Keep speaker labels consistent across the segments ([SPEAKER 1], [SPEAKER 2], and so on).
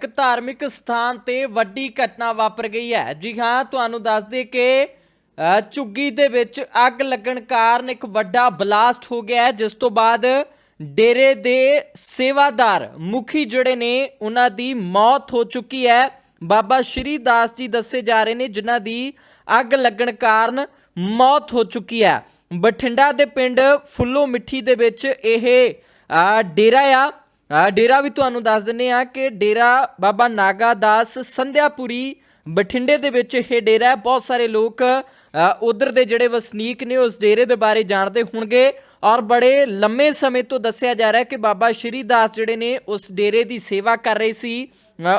[SPEAKER 1] ਇੱਕ ਧਾਰਮਿਕ ਸਥਾਨ ਤੇ ਵੱਡੀ ਘਟਨਾ ਵਾਪਰ ਗਈ ਹੈ। ਜੀ ਹਾਂ, ਤੁਹਾਨੂੰ ਦੱਸ ਦੇ ਕਿ ਝੁੱਗੀ ਦੇ ਵਿੱਚ ਅੱਗ ਲੱਗਣ ਕਾਰਨ ਇੱਕ ਵੱਡਾ ਬਲਾਸਟ ਹੋ ਗਿਆ ਜਿਸ ਤੋਂ ਬਾਅਦ ਡੇਰੇ ਦੇ ਸੇਵਾਦਾਰ, ਮੁਖੀ ਜਿਹੜੇ ਨੇ, ਉਹਨਾਂ ਦੀ ਮੌਤ ਹੋ ਚੁੱਕੀ ਹੈ। ਬਾਬਾ ਸ਼੍ਰੀ ਦਾਸ ਜੀ ਦੱਸੇ ਜਾ ਰਹੇ ਨੇ, ਜਿਨ੍ਹਾਂ ਦੀ ਅੱਗ ਲੱਗਣ ਕਾਰਨ ਮੌਤ ਹੋ ਚੁੱਕੀ ਹੈ। ਬਠਿੰਡਾ ਦੇ ਪਿੰਡ ਫੁੱਲੋ ਮਿੱਠੀ ਦੇ ਵਿੱਚ ਇਹ ਡੇਰਾ ਆ। ਡੇਰਾ ਵੀ ਤੁਹਾਨੂੰ ਦੱਸ ਦਿੰਨੇ ਆ ਕਿ ਡੇਰਾ ਬਾਬਾ ਨਾਗਾ ਦਾਸ ਸੰਧਿਆਪੁਰੀ ਬਠਿੰਡੇ ਦੇ ਵਿੱਚ ਇਹ ਡੇਰਾ ਬਹੁਤ ਸਾਰੇ ਲੋਕ ਉਧਰ ਦੇ ਜਿਹੜੇ ਵਸਨੀਕ ਨੇ ਉਸ ਡੇਰੇ ਦੇ ਬਾਰੇ ਜਾਣਦੇ ਹੋਣਗੇ ਔਰ ਬੜੇ ਲੰਮੇ ਸਮੇਂ ਤੋਂ ਦੱਸਿਆ ਜਾ ਰਿਹਾ ਹੈ ਕਿ ਬਾਬਾ ਸ਼੍ਰੀ ਦਾਸ ਜਿਹੜੇ ਨੇ ਉਸ ਡੇਰੇ ਦੀ ਸੇਵਾ ਕਰ ਰਹੇ ਸੀ।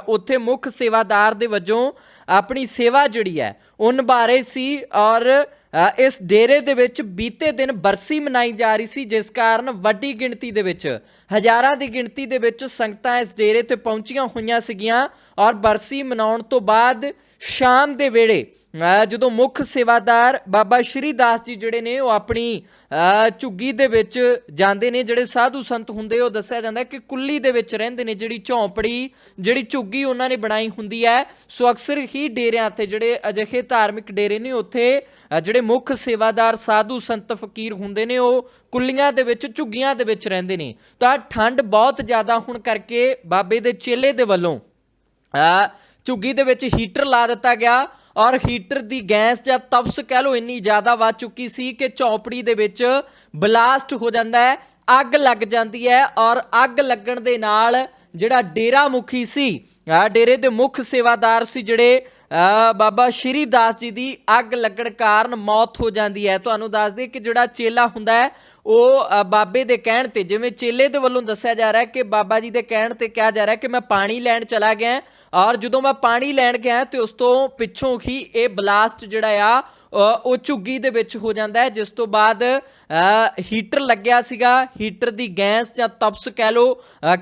[SPEAKER 1] ਉੱਥੇ ਮੁੱਖ ਸੇਵਾਦਾਰ ਦੇ ਵਜੋਂ ਆਪਣੀ ਸੇਵਾ ਜਿਹੜੀ ਹੈ ਉਹ ਨਿਭਾ ਰਹੇ ਸੀ ਔਰ ਇਸ ਡੇਰੇ ਦੇ ਵਿੱਚ ਬੀਤੇ ਦਿਨ ਬਰਸੀ ਮਨਾਈ ਜਾ ਰਹੀ ਸੀ, ਜਿਸ ਕਾਰਨ ਵੱਡੀ ਗਿਣਤੀ ਦੇ ਵਿੱਚ, ਹਜ਼ਾਰਾਂ ਦੀ ਗਿਣਤੀ ਦੇ ਵਿੱਚ ਸੰਗਤਾਂ ਇਸ ਡੇਰੇ ਤੇ ਪਹੁੰਚੀਆਂ ਹੋਈਆਂ ਸੀਗੀਆਂ ਔਰ ਬਰਸੀ ਮਨਾਉਣ ਤੋਂ ਬਾਅਦ ਸ਼ਾਮ ਦੇ ਵੇਲੇ ਜਦੋਂ ਮੁੱਖ ਸੇਵਾਦਾਰ ਬਾਬਾ ਸ਼੍ਰੀ ਦਾਸ ਜੀ ਜਿਹੜੇ ਨੇ ਉਹ ਆਪਣੀ ਝੁੱਗੀ ਦੇ ਵਿੱਚ ਜਾਂਦੇ ਨੇ, ਜਿਹੜੇ ਸਾਧੂ ਸੰਤ ਹੁੰਦੇ, ਉਹ ਦੱਸਿਆ ਜਾਂਦਾ ਕਿ ਕੁੱਲੀ ਦੇ ਵਿੱਚ ਰਹਿੰਦੇ ਨੇ, ਜਿਹੜੀ ਝੌਂਪੜੀ, ਜਿਹੜੀ ਝੁੱਗੀ ਉਹਨਾਂ ਨੇ ਬਣਾਈ ਹੁੰਦੀ ਹੈ। ਸੋ ਅਕਸਰ ਹੀ ਡੇਰਿਆਂ ਤੇ ਜਿਹੜੇ ਅਜਿਹੇ ਧਾਰਮਿਕ ਡੇਰੇ ਨੇ, ਉੱਥੇ ਜਿਹੜੇ ਮੁੱਖ ਸੇਵਾਦਾਰ ਸਾਧੂ ਸੰਤ ਫਕੀਰ ਹੁੰਦੇ ਨੇ, ਉਹ ਕੁੱਲੀਆਂ ਦੇ ਵਿੱਚ, ਝੁੱਗੀਆਂ ਦੇ ਵਿੱਚ ਰਹਿੰਦੇ ਨੇ। ਤਾਂ ਠੰਡ ਬਹੁਤ ਜ਼ਿਆਦਾ ਹੋਣ ਕਰਕੇ ਬਾਬੇ ਦੇ ਚੇਲੇ ਦੇ ਵੱਲੋਂ ਝੁੱਗੀ ਦੇ ਵਿੱਚ ਹੀਟਰ ਲਾ ਦਿੱਤਾ ਗਿਆ। ਔਰ ਹੀਟਰ ਦੀ ਗੈਸ ਜਾਂ ਤਪਸ ਕਹਿ ਲੋ ਇੰਨੀ ਜ਼ਿਆਦਾ ਵੱਧ ਚੁੱਕੀ ਸੀ ਕਿ ਝੌਂਪੜੀ ਦੇ ਵਿੱਚ ਬਲਾਸਟ ਹੋ ਜਾਂਦਾ ਹੈ, ਅੱਗ ਲੱਗ ਜਾਂਦੀ ਹੈ ਔਰ ਅੱਗ ਲੱਗਣ ਦੇ ਨਾਲ ਜਿਹੜਾ ਡੇਰਾ ਮੁਖੀ ਸੀ ਡੇਰੇ ਦੇ ਮੁੱਖ ਸੇਵਾਦਾਰ ਸੀ ਜਿਹੜੇ ਬਾਬਾ ਸ਼੍ਰੀ ਦਾਸ ਜੀ ਦੀ ਅੱਗ ਲੱਗਣ ਕਾਰਨ ਮੌਤ ਹੋ ਜਾਂਦੀ ਹੈ। ਤੁਹਾਨੂੰ ਦੱਸ ਦਈਏ ਕਿ ਜਿਹੜਾ ਚੇਲਾ ਹੁੰਦਾ ਹੈ, ਉਹ ਬਾਬੇ ਦੇ ਕਹਿਣ ਤੇ, ਜਿਵੇਂ ਚੇਲੇ ਦੇ ਵੱਲੋਂ ਦੱਸਿਆ ਜਾ ਰਿਹਾ ਹੈ ਕਿ ਬਾਬਾ ਜੀ ਦੇ ਕਹਿਣ ਤੇ ਕਿਹਾ ਜਾ ਰਿਹਾ ਕਿ ਮੈਂ ਪਾਣੀ ਲੈਣ ਚਲਾ ਗਿਆ ਔਰ ਜਦੋਂ ਮੈਂ ਪਾਣੀ ਲੈਣ ਗਿਆ ਤੇ ਉਸ ਤੋਂ ਪਿੱਛੋਂ ਹੀ ਇਹ ਬਲਾਸਟ ਜਿਹੜਾ ਆ ਉਹ ਝੁੱਗੀ ਦੇ ਵਿੱਚ ਹੋ ਜਾਂਦਾ ਹੈ, ਜਿਸ ਤੋਂ ਬਾਅਦ ਹੀਟਰ ਲੱਗਿਆ ਸੀਗਾ। ਹੀਟਰ ਦੀ ਗੈਸ ਜਾਂ ਤਪਸ ਕਹਿ ਲੋ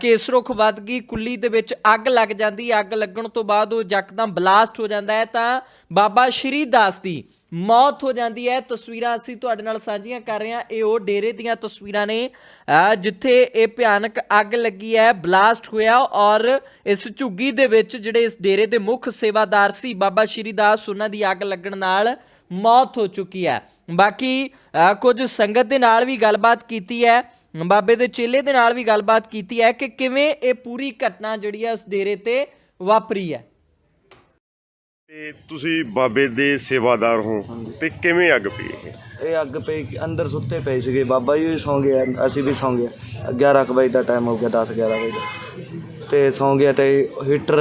[SPEAKER 1] ਕਿ ਇਸ ਰੁੱਖ ਵੱਧ ਗਈ, ਕੁੱਲੀ ਦੇ ਵਿੱਚ ਅੱਗ ਲੱਗ ਜਾਂਦੀ ਅੱਗ ਲੱਗਣ ਤੋਂ ਬਾਅਦ ਉਹ ਯਕਦਮ ਬਲਾਸਟ ਹੋ ਜਾਂਦਾ ਹੈ। ਤਾਂ ਬਾਬਾ ਸ਼੍ਰੀ ਦਾਸ ਦੀ ਮੌਤ ਹੋ ਜਾਂਦੀ ਹੈ। ਤਸਵੀਰਾਂ ਅਸੀਂ ਤੁਹਾਡੇ ਨਾਲ ਸਾਂਝੀਆਂ ਕਰ ਰਹੇ ਹਾਂ। ਇਹ ਉਹ ਡੇਰੇ ਦੀਆਂ ਤਸਵੀਰਾਂ ਨੇ ਜਿੱਥੇ ਇਹ ਭਿਆਨਕ ਅੱਗ ਲੱਗੀ ਹੈ, ਬਲਾਸਟ ਹੋਇਆ ਔਰ ਇਸ ਝੁੱਗੀ ਦੇ ਵਿੱਚ ਜਿਹੜੇ ਇਸ ਡੇਰੇ ਦੇ ਮੁੱਖ ਸੇਵਾਦਾਰ ਸੀ, ਬਾਬਾ ਸ਼੍ਰੀ ਦਾਸ, ਉਹਨਾਂ ਦੀ ਅੱਗ ਲੱਗਣ ਨਾਲ ਮੌਤ ਹੋ ਚੁੱਕੀ ਹੈ। ਬਾਕੀ ਕੁਝ ਸੰਗਤ ਦੇ ਨਾਲ ਵੀ ਗੱਲਬਾਤ ਕੀਤੀ ਹੈ। ਬਾਬੇ ਦੇ ਚੇਲੇ ਦੇ ਨਾਲ ਵੀ ਗੱਲਬਾਤ ਕੀਤੀ ਹੈ ਕਿ ਕਿਵੇਂ ਇਹ ਪੂਰੀ ਘਟਨਾ ਜਿਹੜੀ ਹੈ ਉਸ ਡੇਰੇ ਤੇ ਵਾਪਰੀ ਹੈ।
[SPEAKER 2] ਤੇ ਤੁਸੀਂ ਬਾਬੇ ਦੇ ਸੇਵਾਦਾਰ ਹੋ ਤੇ ਕਿਵੇਂ ਅੱਗ ਪਈ ਇਹ?
[SPEAKER 3] ਇਹ ਅੱਗ ਪਈ ਅੰਦਰ ਸੁੱਤੇ ਪਏ ਸੀਗੇ। ਬਾਬਾ ਜੀ ਵੀ ਸੌਂ ਗਏ ਅਸੀਂ ਵੀ ਸੌਂ ਗਏ 11 ਕੁ ਵਜੇ ਦਾ ਟਾਈਮ ਹੋ ਗਿਆ 10 11 ਵਜੇ ਦਾ। ਤੇ ਸੌਂ ਗਿਆ ਤੇ ਹੀਟਰ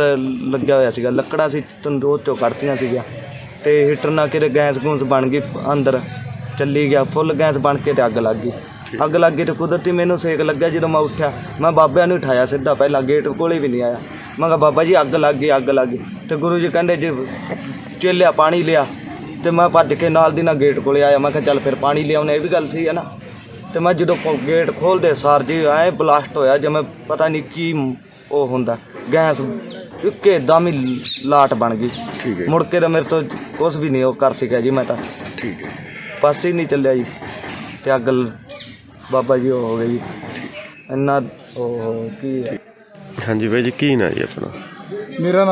[SPEAKER 3] ਲੱਗਿਆ ਹੋਇਆ ਸੀਗਾ। ਲੱਕੜਾਂ ਸੀ ਤੰਦੂਰ ਚੋਂ ਕੱਢਤੀਆਂ ਸੀਗੀਆਂ। ਤੇ ਹੀਟਰ ਨਾਲ ਕਿਤੇ ਗੈਸ ਗੂੰਸ ਬਣ ਗਈ ਅੰਦਰ। ਚੱਲੀ ਗਿਆ ਫੁੱਲ ਗੈਸ ਬਣ ਕੇ ਤੇ ਅੱਗ ਲੱਗ ਗਈ। ਅੱਗ ਲੱਗ ਗਈ ਤੇ ਕੁਦਰਤੀ ਮੈਨੂੰ ਸੇਕ ਲੱਗਿਆ ਜਦੋਂ ਮੈਂ ਉੱਠਿਆ। ਮੈਂ ਬਾਬਿਆਂ ਨੂੰ ਉਠਾਇਆ ਸਿੱਧਾ ਪਹਿਲਾਂ ਗੇਟ ਕੋਲੇ ਵੀ ਨਹੀਂ ਆਇਆ। ਮੈਂ ਕਿਹਾ ਬਾਬਾ ਜੀ ਅੱਗ ਲੱਗ ਗਈ ਅੱਗ ਲੱਗ ਗਈ। ਤੇ ਗੁਰੂ ਜੀ ਕਹਿੰਦੇ ਜੀ ਚੇਲਿਆ ਪਾਣੀ ਲਿਆ। ਤੇ ਮੈਂ ਭੱਜ ਕੇ ਨਾਲ ਦੀ ਨਾਲ ਗੇਟ ਕੋਲੇ ਆਇਆ। ਮੈਂ ਕਿਹਾ ਚੱਲ ਫਿਰ ਪਾਣੀ ਲਿਆਉਣੇ ਇਹ ਵੀ ਗੱਲ ਸਹੀ ਹੈ ਨਾ? ਤੇ ਮੈਂ ਜਦੋਂ ਗੇਟ ਖੋਲਦੇ ਸਾਰ ਜੀ ਐ ਬਲਾਸਟ ਹੋਇਆ ਜਿਵੇਂ ਪਤਾ ਨਹੀਂ ਕੀ ਉਹ ਹੁੰਦਾ। ਗੈਸ ਇੱਕੇ ਦਮ ਹੀ ਲਾਟ ਬਣ ਗਈ।
[SPEAKER 2] ਠੀਕ ਹੈ
[SPEAKER 3] ਮੁੜ ਕੇ ਤਾਂ ਮੇਰੇ ਤੋਂ ਕੁਝ ਵੀ ਨਹੀਂ ਉਹ ਕਰ ਸਕਿਆ ਜੀ ਮੈਂ ਤਾਂ।
[SPEAKER 2] ਠੀਕ ਹੈ।
[SPEAKER 3] ਪਾਸੇ ਹੀ ਨਹੀਂ ਚੱਲਿਆ ਜੀ। ਤੇ ਅੱਗ ਲ- ਬਾਬਾ ਜੀ ਉਹ ਹੋ ਗਈ ਜੀ। ਇੰਨਾ ਉਹ ਕੀ ਹੈ।
[SPEAKER 2] ਹਾਂਜੀ ਬਾਈ ਜੀ ਕੀ ਨਾਂ ਜੀ ਆਪਣਾ?
[SPEAKER 4] ਮੇਰਾ ਨਾਮ